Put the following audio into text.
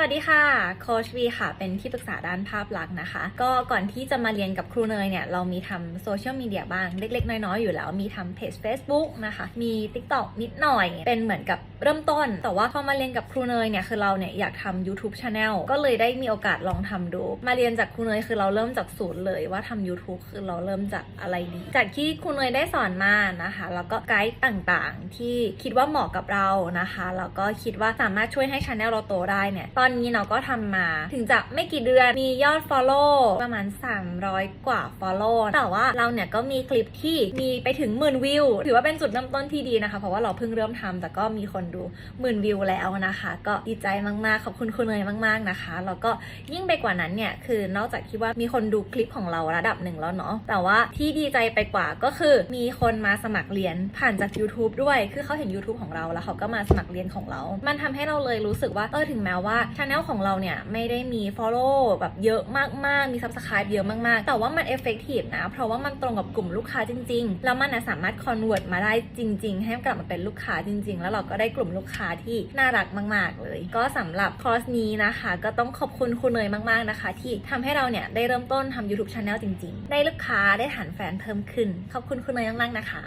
สวัสดีค่ะ โคชวีค่ะ เป็นที่ปรึกษาด้านภาพลักษณ์นะคะ ก็ก่อนที่จะมาเรียนกับครูเนยเนี่ย เรามีทำโซเชียลมีเดียบ้าง เล็ก ๆ น้อย ๆ อยู่แล้ว มีทำเพจ Facebook นะคะ มี TikTok นิดหน่อย เป็นเหมือนกับเริ่มต้น แต่ว่าพอมาเรียนกับครูเนยเนี่ย คือเราเนี่ยอยากทำ YouTube Channel ก็เลยได้มีโอกาสลองทำดู มาเรียนจากครูเนยคือเราเริ่มจากศูนย์เลยว่าทำ YouTube คือเราเริ่มจากอะไรดี จากที่ครูเนยได้สอนมานะคะ แล้วก็ไกด์ต่างๆ ที่คิดว่าเหมาะกับเรานะคะ แล้วก็คิดว่าสามารถช่วยให้ Channel เราโตได้เนี่ยตอนนี้เราก็ทำมาถึงจะไม่กี่เดือนมียอด Follow ประมาณ 300 กว่า Follow แต่ว่าเราเนี่ยก็มีคลิปที่มีไปถึงหมื่นวิว ถือว่าเป็นจุดเริ่มต้นที่ดีนะคะ เพราะว่าเราเพิ่งเริ่มทำแต่ก็มีคนดูหมื่นวิวแล้วนะคะ ก็ดีใจมากๆ ขอบคุณคุณเนยมาก ๆนะคะ แล้วก็ยิ่งไปกว่านั้นเนี่ยคือนอกจากที่ว่ามีคนดูคลิปของเราระดับหนึ่งแล้วเนาะแต่ว่าที่ดีใจไปกว่าก็คือมีคนมาสมัครเรียนผ่านจาก YouTube ด้วย คือเขาเห็น YouTube ของเราแล้วเขาก็มาสมัครเรียนของเรา มันทำให้เราเลยรู้สึกว่าเออถึงแม้ว่าช anel ของเราเนี่ยไม่ได้มี follow แบบเยอะมากๆ มี subscribe เยอะมากๆ แต่ว่ามัน effective นะ เพราะว่ามันตรงกับกลุ่มลูกค้าจริง ๆ แล้วมันนะสามารถ convert มาได้จริง ๆ ให้กลับมาเป็นลูกค้าจริง ๆ แล้วเราก็ได้กลุ่มลูกค้าที่น่ารักมาก ๆ เลย ก็สำหรับคอร์สนี้นะคะ ก็ต้องขอบคุณคุณเนยมากๆนะคะ ที่ทำให้เราเนี่ยได้เริ่มต้นทำ YouTube channel จริง ๆ ได้ลูกค้าได้ฐานแฟนเพิ่มขึ้น ขอบคุณคุณเนยมากๆนะคะ